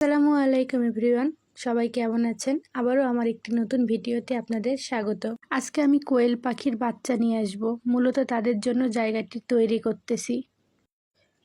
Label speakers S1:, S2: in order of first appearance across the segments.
S1: আসসালামু আলাইকুম এভরিওয়ান, সবাই কেমন আছেন? আবারও আমার একটি নতুন ভিডিওতে আপনাদের স্বাগত। আজকে আমি কোয়েল পাখির বাচ্চা নিয়ে আসব। মূলত তাদের জন্য জায়গাটি তৈরি করতেছি।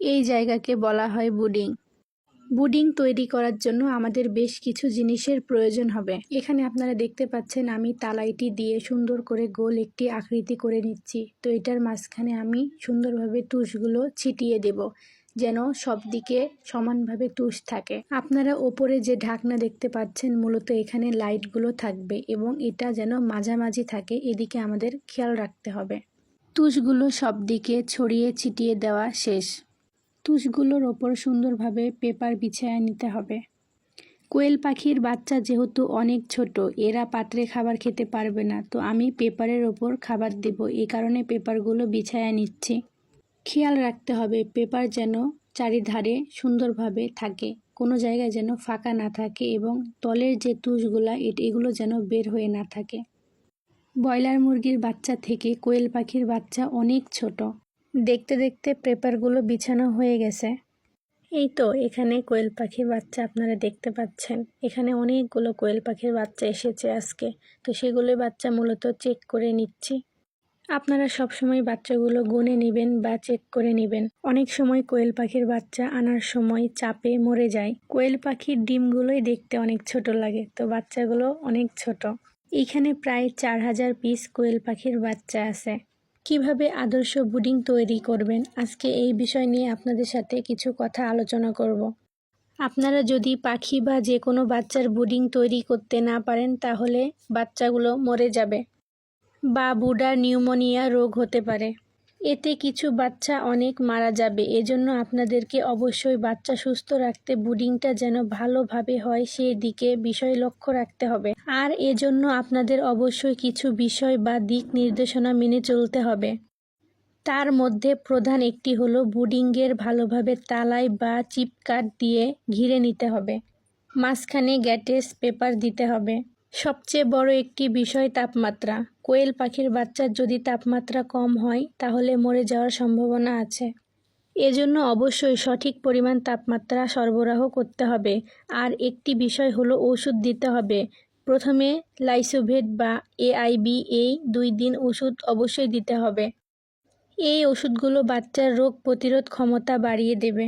S1: এই জায়গাকে বলা হয় বুডিং। বুডিং তৈরি করার জন্য আমাদের বেশ কিছু জিনিসের প্রয়োজন হবে। এখানে আপনারা দেখতে পাচ্ছেন আমি তালাইটি দিয়ে সুন্দর করে গোল একটি আকৃতি করে নিচ্ছি। তো এটার মাঝখানে আমি সুন্দরভাবে তুষগুলো ছিটিয়ে দেব। যেন সব দিকে সমানভাবে তুষ থাকে। আপনারা ওপরে যে ঢাকনা দেখতে পাচ্ছেন, মূলত এখানে লাইটগুলো থাকবে এবং এটা যেন মাঝামাঝি থাকে, এদিকে আমাদের খেয়াল রাখতে হবে। তুষগুলো সব দিকে ছড়িয়ে ছিটিয়ে দেওয়া শেষ। তুষগুলোর ওপর সুন্দরভাবে পেপার বিছায়া নিতে হবে। কোয়েল পাখির বাচ্চা যেহেতু অনেক ছোট, এরা পাত্রে খাবার খেতে পারবে না, তো আমি পেপারের ওপর খাবার দেব। এই কারণে পেপারগুলো বিছায়া নিচ্ছি। খেয়াল রাখতে হবে, পেপার যেন চারিধারে সুন্দরভাবে থাকে, কোনো জায়গায় যেন ফাঁকা না থাকে এবং তলের যে তুষগুলা এগুলো যেন বের হয়ে না থাকে। ব্রয়লার মুরগির বাচ্চা থেকে কোয়েল পাখির বাচ্চা অনেক ছোট। দেখতে দেখতে পেপারগুলো বিছানো হয়ে গেছে। এই তো, এখানে কোয়েল পাখির বাচ্চা আপনারা দেখতে পাচ্ছেন। এখানে অনেকগুলো কোয়েল পাখির বাচ্চা এসেছে আজকে। তো সেগুলো বাচ্চা মূলত চেক করে নিচ্ছি। আপনারা সবসময় বাচ্চাগুলো গুনে নেবেন বা চেক করে নেবেন। অনেক সময় কোয়েল পাখির বাচ্চা আনার সময় চাপে মরে যায়। কোয়েল পাখির ডিমগুলোই দেখতে অনেক ছোট লাগে, তো বাচ্চাগুলো অনেক ছোট। এইখানে প্রায় চার হাজার পিস কোয়েল পাখির বাচ্চা আছে। কীভাবে আদর্শ বুডিং তৈরি করবেন? আজকে এই বিষয় নিয়ে আপনাদের সাথে কিছু কথা আলোচনা করব। আপনারা যদি পাখি বা যে কোনো বাচ্চার বুডিং তৈরি করতে না পারেন, তাহলে বাচ্চাগুলো মরে যাবে। বা বুডার নিউমোনিয়া রোগ হতে পারে। এতে কিছু বাচ্চা অনেক মারা যাবে। এজন্য আপনাদেরকে অবশ্যই বাচ্চা সুস্থ রাখতে বুডিংটা যেন ভালোভাবে হয়, সেই দিকে বিষয় লক্ষ্য রাখতে হবে। আর এজন্য আপনাদের অবশ্যই কিছু বিষয় বা দিক নির্দেশনা মেনে চলতে হবে। তার মধ্যে প্রধান একটি হলো বুডিংয়ের ভালোভাবে তালাই বা চিপকাট দিয়ে ঘিরে নিতে হবে। মাঝখানে গ্যাটেস পেপার দিতে হবে। সবচেয়ে বড় একটি বিষয় তাপমাত্রা। কোয়েল পাখির বাচ্চার যদি তাপমাত্রা কম হয়, তাহলে মরে যাওয়ার সম্ভাবনা আছে। এজন্য অবশ্যই সঠিক পরিমাণ তাপমাত্রা সরবরাহ করতে হবে। আর একটি বিষয় হলো ওষুধ দিতে হবে। প্রথমে লাইসোভেট বা এআইবি এই দুই দিন ওষুধ অবশ্যই দিতে হবে। এই ওষুধগুলো বাচ্চার রোগ প্রতিরোধ ক্ষমতা বাড়িয়ে দেবে।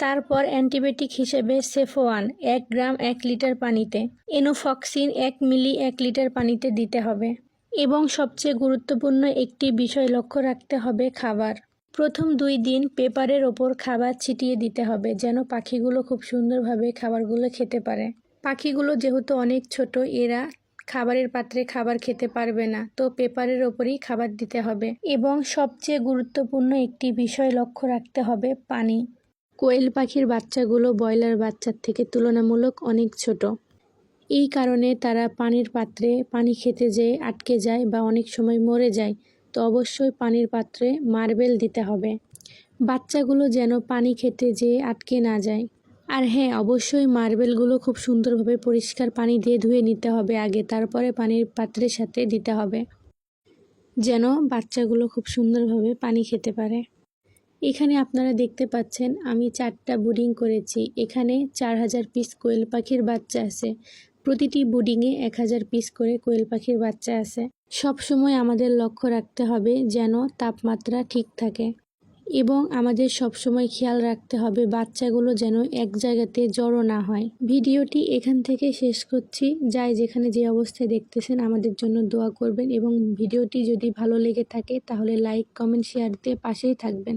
S1: তারপর অ্যান্টিবায়োটিক হিসেবে সেফোয়ান এক গ্রাম, এক লিটার পানিতে। এনোফক্সিন, এক মিলি, এক লিটার পানিতে দিতে হবে। এবং সবচেয়ে গুরুত্বপূর্ণ একটি বিষয় লক্ষ্য রাখতে হবে খাবার। প্রথম দুই দিন পেপারের ওপর খাবার ছিটিয়ে দিতে হবে, যেন পাখিগুলো খুব সুন্দরভাবে খাবারগুলো খেতে পারে। পাখিগুলো যেহেতু অনেক ছোট, এরা খাবারের পাত্রে খাবার খেতে পারবে না, তো পেপারের ওপরই খাবার দিতে হবে। এবং সবচেয়ে গুরুত্বপূর্ণ একটি বিষয় লক্ষ্য রাখতে হবে, পানি। কোয়েল পাখির বাচ্চাগুলো ব্রয়লার বাচ্চার থেকে তুলনামূলক অনেক ছোট। এই কারণে তারা পানির পাত্রে পানি খেতে যেয়ে আটকে যায় বা অনেক সময় মরে যায়। তো অবশ্যই পানির পাত্রে মার্বেল দিতে হবে। বাচ্চাগুলো যেন পানি খেতে যেয়ে আটকে না যায়। আর হ্যাঁ অবশ্যই মার্বেলগুলো খুব সুন্দরভাবে পরিষ্কার পানি দিয়ে ধুয়ে নিতে হবে আগে, তারপরে পানির পাত্রের সাথে দিতে হবে। যেন বাচ্চাগুলো খুব সুন্দরভাবে পানি খেতে পারে। এখানে আপনারা দেখতে পাচ্ছেন, আমি চারটা বুডিং করেছি। এখানে চার হাজার পিস কোয়েল পাখির বাচ্চা আছে। প্রতিটি বুডিংয়ে এক হাজার পিস করে কোয়েল পাখির বাচ্চা আছে। সব সময় আমাদের লক্ষ্য রাখতে হবে যেন তাপমাত্রা ঠিক থাকে এবং আমাদের সব সময় খেয়াল রাখতে হবে বাচ্চাগুলো যেন এক জায়গাতে জড়ো না হয়। ভিডিওটি এখান থেকে শেষ করছি। যাই যেখানে যে অবস্থায় দেখতেছেন, আমাদের জন্য দোয়া করবেন এবং ভিডিওটি যদি ভালো লেগে থাকে, তাহলে লাইক কমেন্ট শেয়ার দিয়ে পাশেই থাকবেন।